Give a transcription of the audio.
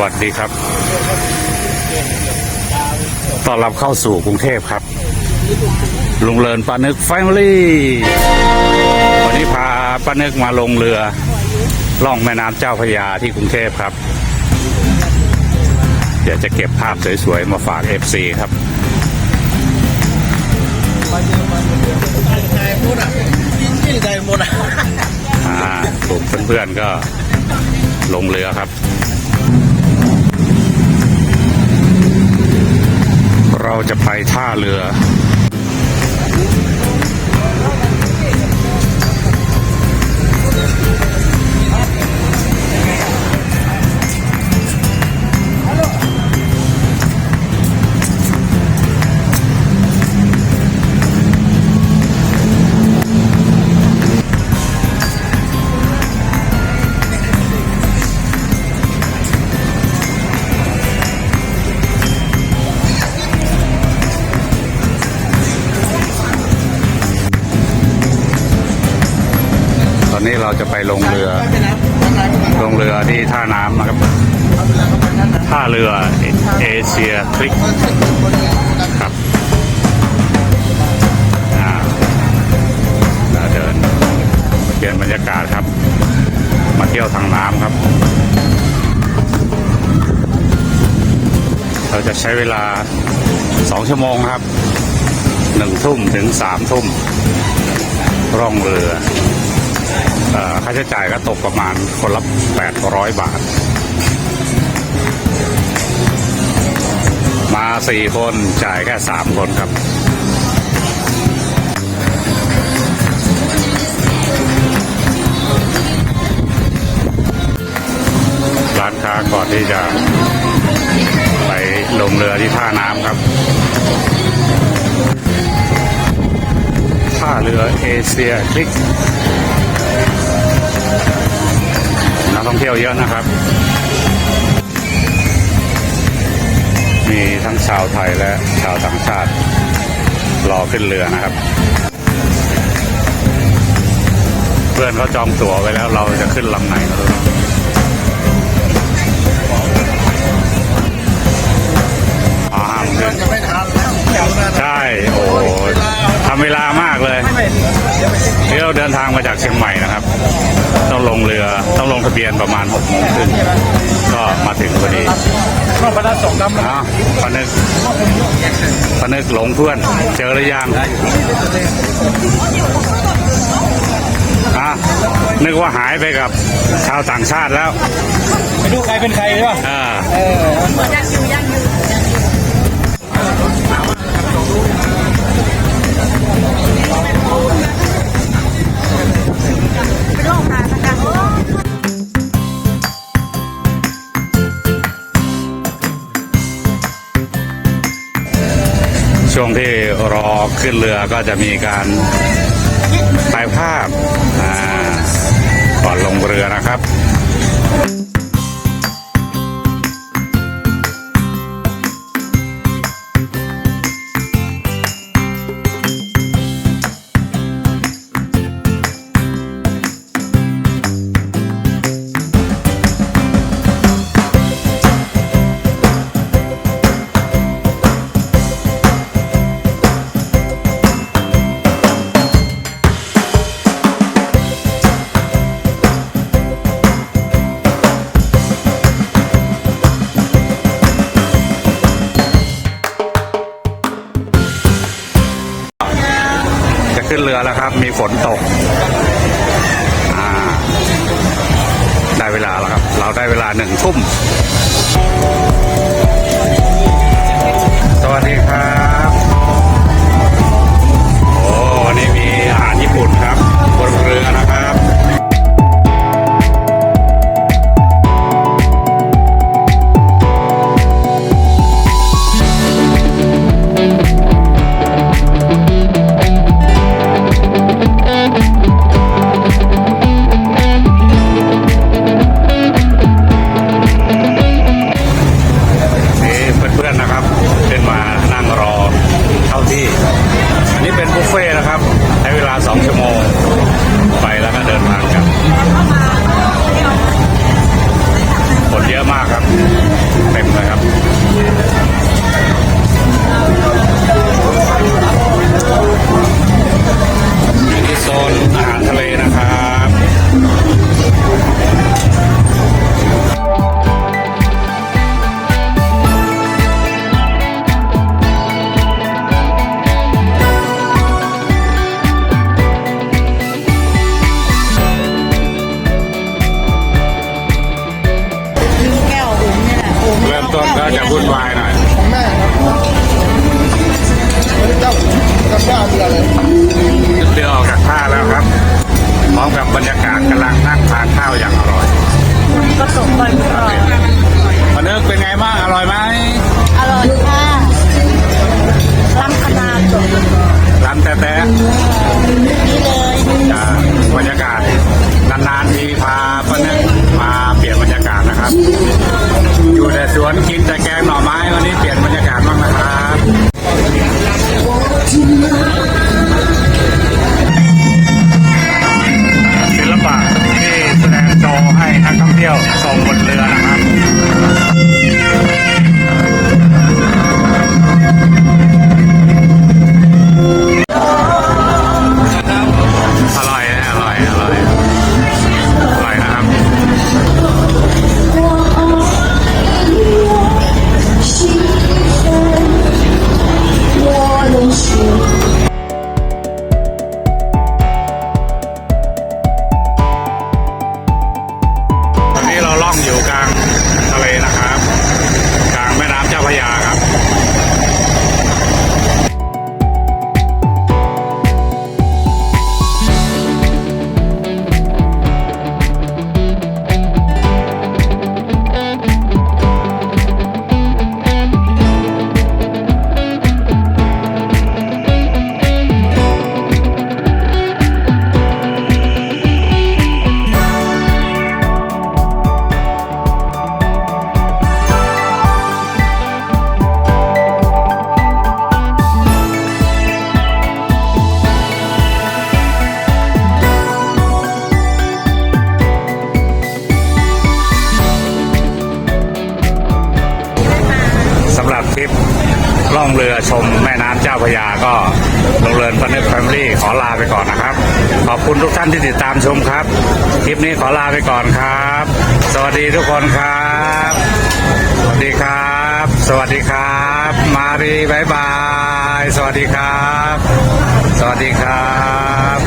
วัสดีครับ ต้อนรับเข้าสู่กรุงเทพครับ ลุงเลินปานึกแฟมิลี่ วันนี้พาปานึกมาลงเรือ ล่องแม่น้ำเจ้าพระยาที่กรุงเทพครับ เดี๋ยวจะเก็บภาพสวยๆ มาฝาก FC ครับไก่หมดอะกินที่ไก่หมดอะอ่ากลุ่มเพื่อนๆก็ลงเรือครับ เราจะไปท่าเรือ เราจะไปลงเรือ ลงเรือที่ท่าน้ำนะครับ ท่าเรือเอเชียคลิกครับอ่าเดินเปลี่ยนบรรยากาศครับ มาเที่ยวทางน้ำครับ เราจะใช้เวลาสองชั่วโมงครับหนึ่งทุ่มถึงสามทุ่มร่องเรือ ค่าใช้จ่ายก็ตกประมาณคนละ800 บาท มาสี่คนจ่ายแค่สามคนครับร้านค้าก่อนที่จะไปลงเรือที่ท่าน้ำครับ ท่าเรือเอเชียคลิก ยวเยอะนะครับ มีทั้งชาวไทยและชาวต่างชาติ รอขึ้นเรือนะครับ เพื่อนเขาจองตั๋วไว้แล้วเราจะขึ้นลำไหนไม่รู้อ๋อห้ามขึ้นจะไม่ทันแล้วเดี๋ยวนะใช่โอ้โห ทำเวลามากเลยนี่เราเดินทางมาจากเชียงใหม่นะครับ ต้องลงเรือต้องลงทะเบียนประมาณหกโมงครึ่งก็มาถึงพอดีก็พนักสองดำนะอ้าวพนึกพนึกหลงเพื่อน เจอหรือยังอะนึกว่าหายไปกับชาวต่างชาติแล้ว ไม่รู้ใครเป็นใครใช่ป่ะอ่าเออ ช่วงที่รอขึ้นเรือก็จะมีการถ่ายภาพก่อนลงเรือนะครับ ขึ้นเรือแล้วครับ มีฝนตกได้เวลาแล้วครับ เราได้เวลาหนึ่งทุ่ม ก็จะวุ่นวายหน่อยของแม่ครับเจ้ากับข้าเรือเลยเรือออกจากท่าแล้วครับ พร้อมกับบรรยากาศกำลังนั่งทานข้าวอย่างอร่อยก็ส่ง ชาง ทริปล่องเรือชมแม่น้ำเจ้าพระยาก็โรงเรือนพันธุ์แฟมิลี่ขอลาไปก่อนนะครับ ขอบคุณทุกท่านที่ติดตามชมครับ คลิปนี้ขอลาไปก่อนครับ สวัสดีทุกคนครับสวัสดีครับ สวัสดีครับ มารีบายบาย สวัสดีครับ สวัสดีครับ